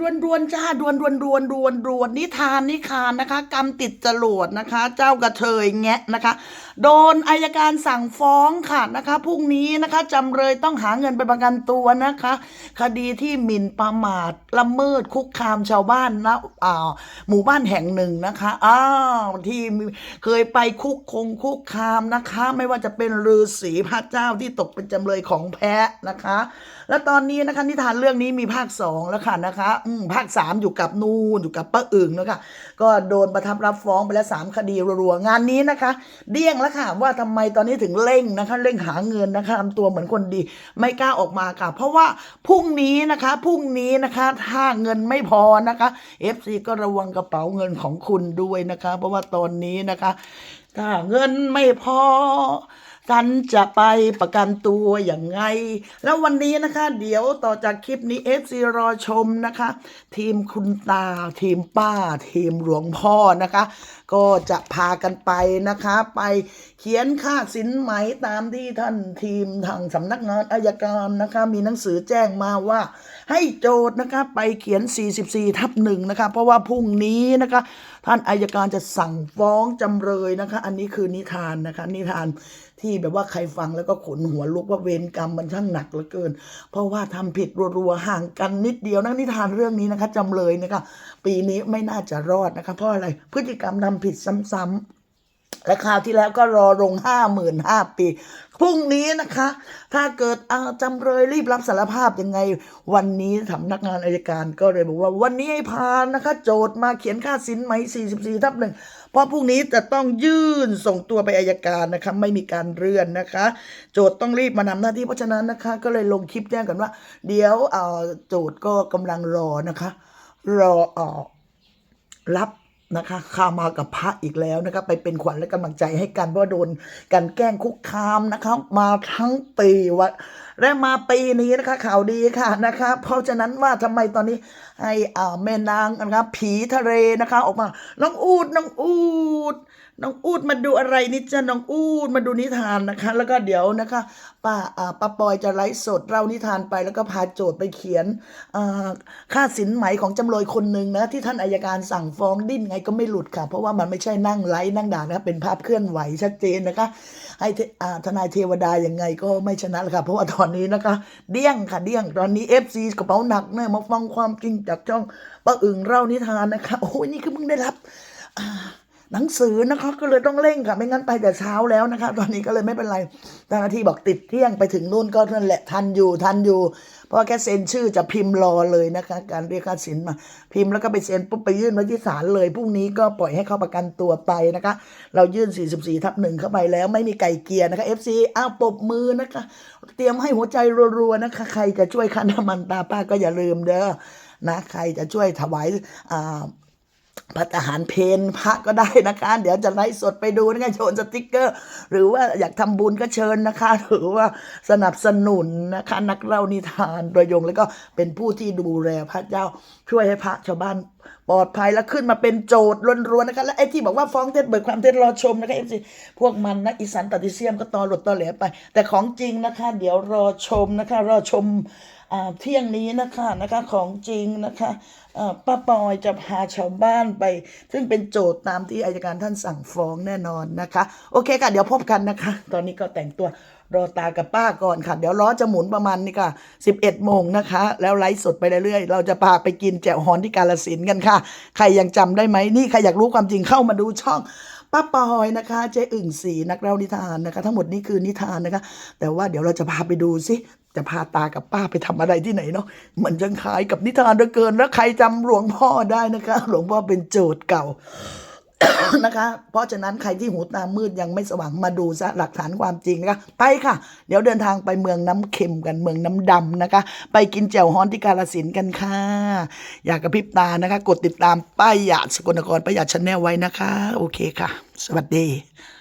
ดวนดวนจ้าดวนดวนดวนดวนดวนนิทานนิคานนะคะ กรรมติดจรวดนะคะ เจ้ากระเทยแงะนะคะ โดนอายการสั่งฟ้องค่ะนะคะพรุ่งนี้นะคะจำเลยต้องหาเงินไปประกันตัวนะคะ คดีที่หมิ่นประมาทละเมิดคุกคามชาวบ้านนะอ่าหมู่บ้านแห่งหนึ่งนะคะอ้าวที่เคยไปคุกคงคุกคามนะคะ ไม่ว่าจะเป็นฤาษีพระเจ้าที่ตกเป็นจำเลยของแพ้นะคะ แล้วตอนนี้นะคะนิทานเรื่องนี้มีภาคสองแล้วค่ะนะคะภาคสามอยู่กับนูนอยู่กับป้าอึ่งแล้วค่ะก็โดนประทับรับฟ้องไปแล้วสามคดีรัวๆงานนี้นะคะ เดี้ยงแล้วค่ะว่าทำไมตอนนี้ถึงเร่งนะคะ เร่งหาเงินนะคะทำตัวเหมือนคนดีไม่กล้าออกมาค่ะ เพราะว่าพรุ่งนี้นะคะพรุ่งนี้นะคะถ้าเงินไม่พอนะคะ FC ก็ระวังกระเป๋าเงินของคุณด้วยนะคะ เพราะว่าตอนนี้นะคะ ถ้าเงินไม่พอ ฉันจะไปประกันตัวอย่างไง แล้ววันนี้นะคะ เดี๋ยวต่อจากคลิปนี้เอฟซีรอชมนะคะ ทีมคุณตา ทีมป้า ทีมหลวงพ่อนะคะ ก็จะพากันไปนะคะ ไปเขียนค่าสินไหมตามที่ท่านทีมทางสำนักงานอายการนะคะ มีหนังสือแจ้งมาว่าให้โจทย์นะคะไปเขียน 44 ทับหนึ่งนะคะเพราะว่าพรุ่งนี้นะคะท่านอายการจะสั่งฟ้องจำเลยนะคะ อันนี้คือนิทานนะคะ นิทานที่แบบว่าใครฟังแล้วก็ขนหัวลุกว่าเวรกรรมมันช่างหนักเหลือเกิน เพราะว่าทำผิดรัวๆห่างกันนิดเดียวนะนิทานเรื่องนี้นะคะจำเลยนะคะปีนี้ไม่น่าจะรอดนะคะ เพราะอะไรพฤติกรรมทำผิดซ้ำๆ และคราวที่แล้วก็รอลงห้าหมื่นห้าปีพรุ่งนี้นะคะ ถ้าเกิดอาจำเลยรีบรับสารภาพยังไง วันนี้สำนักงานอายการก็เลยบอกว่า วันนี้ให้พานนะคะ โจทย์มาเขียนค่าสินไหม 44ทับหนึ่งเพราะพรุ่งนี้จะต้องยื่นส่งตัวไปอายการนะคะ ไม่มีการเลื่อนนะคะ โจทย์ต้องรีบมานำหน้าที่เพราะฉะนั้นนะคะ ก็เลยลงคลิปแจ้งกันว่า เดี๋ยวอ่อโจทย์ก็กำลังรอนะคะ รออ่อรับ นะคะข้ามากับพระอีกแล้วนะคะไปเป็นขวัญและกำลังใจให้กันเพราะโดนกันแกล้งคุกคามนะคะมาทั้งปีวะและมาปีนี้นะคะข่าวดีค่ะนะคะเพราะฉะนั้นว่าทำไมตอนนี้ให้อ่าแม่นางนะคะผีทะเลนะคะออกมาน้องอูดน้องอูดน้องอูดมาดูอะไรนี่จ้ะน้องอูดมาดูนิทานนะคะ แล้วก็เดี๋ยวนะคะ ป้าป้าปอยจะไลฟ์สดเล่านิทานไปแล้วก็พาโจทย์ไปเขียนค่าสินไหมของจำเลยคนหนึ่งนะที่ท่านอายการสั่งฟ้องดิ้นไงก็ไม่หลุดค่ะ เพราะว่ามันไม่ใช่นั่งไลฟ์นั่งด่านะเป็นภาพเคลื่อนไหวชัดเจนนะคะ ให้ทนายเทวดายังไงก็ไม่ชนะค่ะ เพราะว่าตอนนี้นะคะ เดี้ยงค่ะเดี้ยงตอนนี้เอฟซีกระเป๋าหนักเนี่ยมาฟังความจริงจากช่องป้าอึ่งเล่านิทานนะคะโอ้ยนี่คือมึงได้รับ หนังสือนะคะก็เลยต้องเร่งค่ะไม่งั้นไปแต่เช้าแล้วนะคะ ตอนนี้ก็เลยไม่เป็นไรเจ้าหน้าที่บอกติดเที่ยงไปถึงนู่นก็นั่นแหละทันอยู่ทันอยู่ เพราะแค่เซ็นชื่อจะพิมพ์รอเลยนะคะ การเรียกค่าสินมา พิมพ์แล้วก็ไปเซ็นปุ๊บไปยื่นไว้ที่ศาลเลยพรุ่งนี้ก็ปล่อยให้เขาประกันตัวไปนะคะ เรายื่น 44ทับหนึ่งเข้าไปแล้วไม่มีไก่เกียร์นะคะ FC อ้าวปบมือนะคะ เตรียมให้หัวใจรัวๆนะคะ ใครจะช่วยค่าน้ำมันตาป้าก็อย่าลืมเด้อนะใครจะช่วยถวายอ่า พระทหารเพนพระก็ได้นะคะ เดี๋ยวจะไลฟ์สดไปดูนะคะโชว์สติกเกอร์ หรือว่าอยากทำบุญก็เชิญนะคะ หรือว่าสนับสนุนนะคะ นักเล่านิทานโดยยงแล้วก็เป็นผู้ที่ดูแลพระเจ้าช่วยให้พระชาวบ้านปลอดภัยแล้วขึ้นมาเป็นโจทย์ล้วนๆนะคะและไอ้ที่บอกว่าฟ้องเท็จเบิกความเท็จรอชมนะคะเอฟซีพวกมันนะอีสันตัดดิเซียมก็ตอหลุดตอแหลไป แต่ของจริงนะคะ เดี๋ยวรอชมนะคะรอชม เที่ยงนี้นะคะนะคะของจริงนะคะป้าปอยจะพาชาวบ้านไป ซึ่งเป็นโจทย์ตามที่อายการท่านสั่งฟ้องแน่นอนนะคะ โอเคค่ะ เดี๋ยวพบกันนะคะ ตอนนี้ก็แต่งตัวรอตากับป้าก่อนค่ะ เดี๋ยวล้อจะหมุนประมาณนี่ค่ะ 11 โมงนะคะ แล้วไลฟ์สดไปเรื่อยๆ เราจะพาไปกินแจ่วฮอนที่กาลสินกันค่ะ ใครยังจำได้ไหมนี่ใครอยากรู้ความจริงเข้ามาดูช่องป้าปอยนะคะเจ๊อึ่งสีนักเล่านิทานนะคะ ทั้งหมดนี้คือนิทานนะคะ แต่ว่าเดี๋ยวเราจะพาไปดูสิ จะพาตากับป้าไปทำอะไรที่ไหนเนาะมันจังคล้ายกับนิทานเหลือเกิน แล้วใครจำหลวงพ่อได้นะคะ หลวงพ่อเป็นโจทย์เก่านะคะ เพราะฉะนั้นใครที่หูตามืดยังไม่สว่างมาดูซะหลักฐานความจริงนะคะ ไปค่ะ เดี๋ยวเดินทางไปเมืองน้ำเค็มกันเมืองน้ำดำนะคะ ไปกินแจ่วฮ้อนที่กาลสินกันค่ะ อยากกระพริบตานะคะ กดติดตามป้ายหยาดสกลนครป้ายหยาดชาแนลไว้นะคะ โอเคค่ะ สวัสดี